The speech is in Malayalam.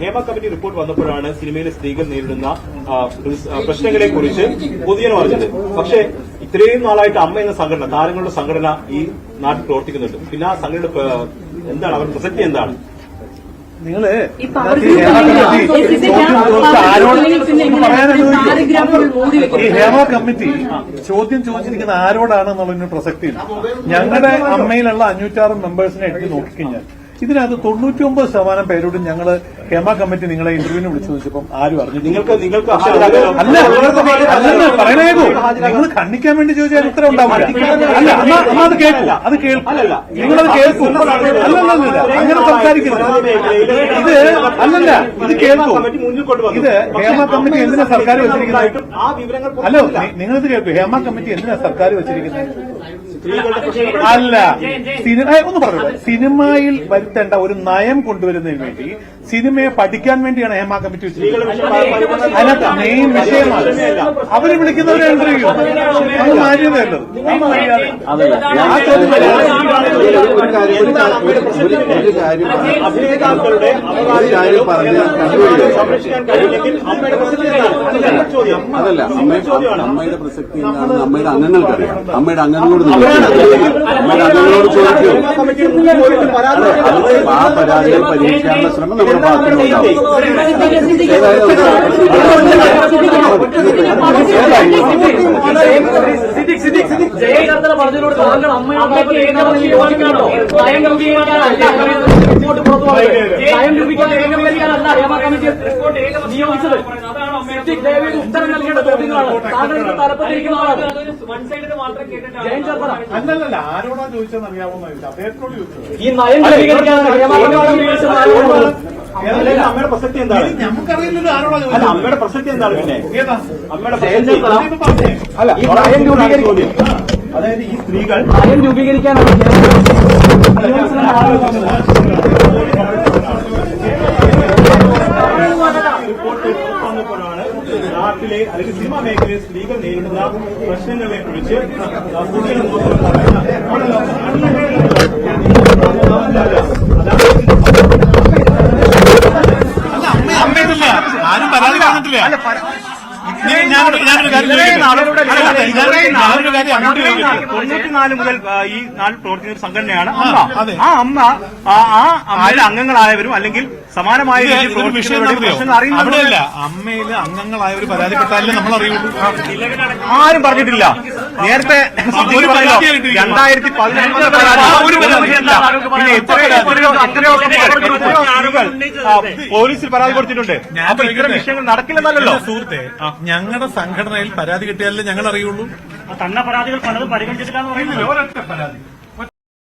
ഹേമ കമ്മിറ്റി റിപ്പോർട്ട് വന്നപ്പോഴാണ് സിനിമയിലെ സ്ത്രീകൾ നേരിടുന്ന പ്രശ്നങ്ങളെ കുറിച്ച് പൊതുജനം അറിഞ്ഞത് പക്ഷേ ഇത്രയും നാളായിട്ട് അമ്മ എന്ന സംഘടന താരങ്ങളുടെ സംഘടന ഈ നാട്ടിൽ പ്രവർത്തിക്കുന്നുണ്ട്. പിന്നെ ആ സംഘടന എന്താണ്? അവർ പ്രസക്തി എന്താണ്? നിങ്ങൾ ഹേമ കമ്മിറ്റി ചോദ്യം. ഈ ഹേമ കമ്മിറ്റി ചോദ്യം ചോദിച്ചിരിക്കുന്ന ആരോടാണെന്നുള്ളതിന് പ്രസക്തിയില്ല. ഞങ്ങളുടെ അമ്മയിലുള്ള അഞ്ഞൂറ്റാറ് മെമ്പേഴ്സിനെ എടുത്ത് നോക്കിക്കഴിഞ്ഞാൽ ഇതിനകത്ത് തൊണ്ണൂറ്റി ഒമ്പത് ശതമാനം പേരോടും ഞങ്ങൾ ഹേമ കമ്മിറ്റി നിങ്ങളെ ഇന്റർവ്യൂവിന് വിളിച്ചു ചോദിച്ചപ്പം ആരും അറിഞ്ഞു നിങ്ങൾക്ക് നിങ്ങൾക്ക് അല്ല അല്ലെന്ന് പറയണേക്കോ നിങ്ങൾ ഖണ്ഡിക്കാൻ വേണ്ടി ചോദിച്ചാൽ ഉത്തരം ഉണ്ടാവില്ല. അല്ല അമ്മ അത് കേൾക്കൂ. അത് കേൾക്കും. നിങ്ങളത് കേൾക്കൂ. അല്ലല്ല അങ്ങനെ സംസാരിക്കരുത്. ഇത് അല്ലല്ല ഇത് കേൾക്കൂ. ഇത് ഹേമ കമ്മിറ്റി എന്തിനാ സർക്കാർ വെച്ചിരിക്കുന്നത്? അല്ലോ നിങ്ങളിത് കേൾക്കൂ. ഹേമ കമ്മിറ്റി എന്തിനാ സർക്കാർ വെച്ചിരിക്കുന്നത്? അല്ല. സിനിമ ഒന്ന് പറഞ്ഞു. സിനിമയിൽ വരുത്തേണ്ട ഒരു നയം കൊണ്ടുവരുന്നതിന് വേണ്ടി സിനിമയെ പഠിക്കാൻ വേണ്ടിയാണ് ഹേമ കമ്മിറ്റി അതിനകത്ത് മെയിൻ വിഷയമാണ്. അവർ വിളിക്കുന്നവരെ അത് മാന്യതയല്ലത് ആ ചോദ്യം അതല്ല അമ്മയുടെ പ്രസക്തി എന്താണെന്ന് അമ്മയുടെ അംഗങ്ങൾക്കറിയാം. അമ്മയുടെ അംഗങ്ങളോട് അമ്മയുടെ അംഗങ്ങളോട് ചോദിക്കൂ. ആ പരാതികൾ പരിഹരിക്കാനുള്ള ശ്രമം നമ്മുടെ ഭാഗത്തുനിന്നുണ്ടാവും ജയചന്ദ്ര പറഞ്ഞതിനോട് താങ്കൾ അമ്മയുടെ യോജിക്കണോ നയം രൂപീകരിക്കാനല്ല ഹേമ കമ്മിറ്റി നിയോഗിച്ചത് സിദ്ദിഖ് ദേവിയുടെ ഉത്തരം നൽകേണ്ട ചോദ്യങ്ങളാണ് താങ്കൾ തലപ്പത്തിരിക്കുന്ന ആളാണ്. അല്ലല്ല ആരോടാ ചോദിച്ചതെന്ന് അദ്ദേഹത്തോട് ചോദിച്ചത് ഈ നയം രൂപീകരിക്കാനാണ് ഹേമ കമ്മിറ്റി നിയോഗിച്ചത് അമ്മയുടെ പ്രസക്തി എന്താണ് നമുക്കറിയില്ലല്ലോ ആരോടാ അല്ല അമ്മയുടെ പ്രസക്തി എന്താണ് പിന്നെ അമ്മയുടെ പ്രസക്തി. അല്ല ഈ നയം രൂപീകരിക്കും അതായത് ഈ സ്ത്രീകൾ പ്രായം രൂപീകരിക്കാനാണ് നാട്ടിലെ അല്ലെങ്കിൽ സിനിമാ മേഖലയിൽ സ്ത്രീകൾ നേരിടുന്ന പ്രശ്നങ്ങളെ കുറിച്ച് തൊണ്ണൂറ്റിനാല് മുതൽ ഈ നാട്ടിൽ പ്രവർത്തിക്കുന്ന സംഘടനയാണ് അമ്മ. അതെ. ആ അമ്മ ആ അമ്മയിലെ അംഗങ്ങളായവരും അല്ലെങ്കിൽ സമാനമായ. അമ്മയിൽ അംഗങ്ങളായവർ പരാതിപ്പെട്ടാലേ നമ്മൾ അറിയുള്ളൂ ആരും പറഞ്ഞിട്ടില്ല. നേരത്തെ രണ്ടായിരത്തി. പിന്നെ എത്രയോ പോലീസിൽ പരാതി കൊടുത്തിട്ടുണ്ട്. ഞാൻ അപ്പൊ ഇത്തരം വിഷയങ്ങൾ നടക്കില്ലെന്നല്ലോ സുഹൃത്തെ ഞങ്ങളുടെ സംഘടനയിൽ പരാതി കിട്ടിയാലേ ഞങ്ങൾ അറിയുള്ളൂ തന്ന പരാതികൾ പലതും പരിഗണിച്ചിട്ടില്ല എന്ന് പറയുന്നത് ഒരൊറ്റ പരാതി.